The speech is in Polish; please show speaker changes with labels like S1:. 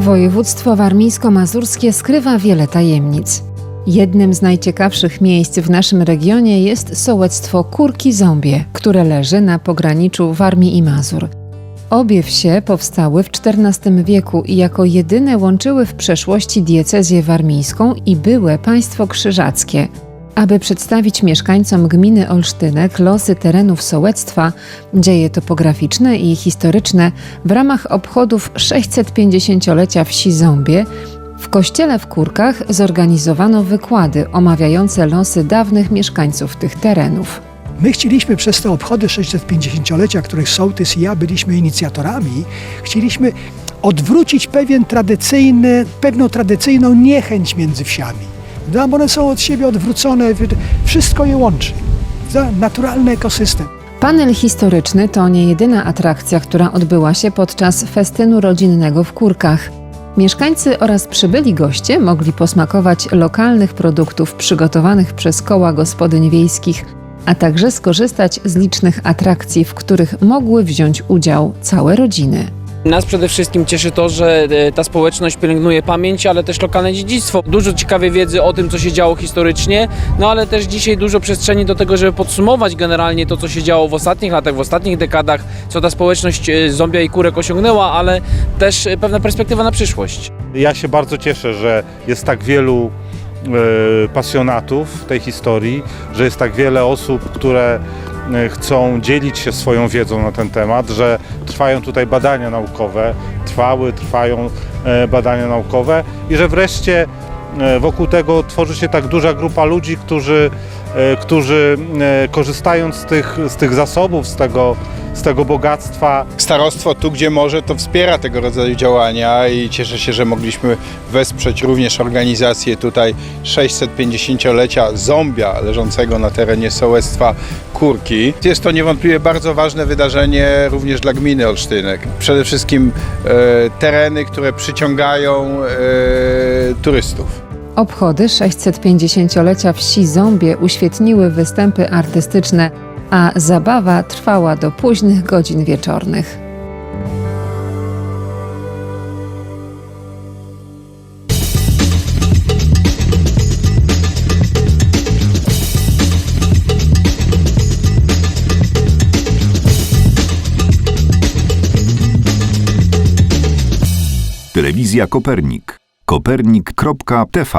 S1: Województwo warmińsko-mazurskie skrywa wiele tajemnic. Jednym z najciekawszych miejsc w naszym regionie jest sołectwo Kurki Ząbie, które leży na pograniczu Warmii i Mazur. Obie wsie powstały w XIV wieku i jako jedyne łączyły w przeszłości diecezję warmińską i byłe państwo krzyżackie. Aby przedstawić mieszkańcom gminy Olsztynek losy terenów sołectwa, dzieje topograficzne i historyczne, w ramach obchodów 650-lecia wsi Ząbie w kościele w Kurkach zorganizowano wykłady omawiające losy dawnych mieszkańców tych terenów.
S2: My chcieliśmy przez te obchody 650-lecia, których sołtys i ja byliśmy inicjatorami, chcieliśmy odwrócić pewien tradycyjny, pewną tradycyjną niechęć między wsiami. No, one są od siebie odwrócone, wszystko je łączy. Naturalny ekosystem.
S1: Panel historyczny to nie jedyna atrakcja, która odbyła się podczas festynu rodzinnego w Kurkach. Mieszkańcy oraz przybyli goście mogli posmakować lokalnych produktów przygotowanych przez koła gospodyń wiejskich, a także skorzystać z licznych atrakcji, w których mogły wziąć udział całe rodziny.
S3: Nas przede wszystkim cieszy to, że e, ta społeczność pielęgnuje pamięć, ale też lokalne dziedzictwo. Dużo ciekawej wiedzy o tym, co się działo historycznie, no ale też dzisiaj dużo przestrzeni do tego, żeby podsumować generalnie to, co się działo w ostatnich latach, w ostatnich dekadach, co ta społeczność e, zombia i kurek osiągnęła, ale też e, pewna perspektywa na przyszłość.
S4: Ja się bardzo cieszę, że jest tak wielu pasjonatów tej historii, że jest tak wiele osób, które chcą dzielić się swoją wiedzą na ten temat, że trwają tutaj badania naukowe, trwały, trwają e, badania naukowe i że wreszcie wokół tego tworzy się tak duża grupa ludzi, którzy, e, którzy e, korzystając z tych, z tych zasobów, z tego, z tego bogactwa,
S5: Starostwo tu, gdzie może, to wspiera tego rodzaju działania i cieszę się, że mogliśmy wesprzeć również organizację tutaj 650-lecia zombia leżącego na terenie sołectwa Kurki. Jest to niewątpliwie bardzo ważne wydarzenie również dla gminy Olsztynek. Przede wszystkim e, tereny, które przyciągają e, turystów.
S1: Obchody 650-lecia wsi Ząbie uświetniły występy artystyczne, a zabawa trwała do późnych godzin wieczornych.
S6: Telewizja Kopernik. Kopernik.tv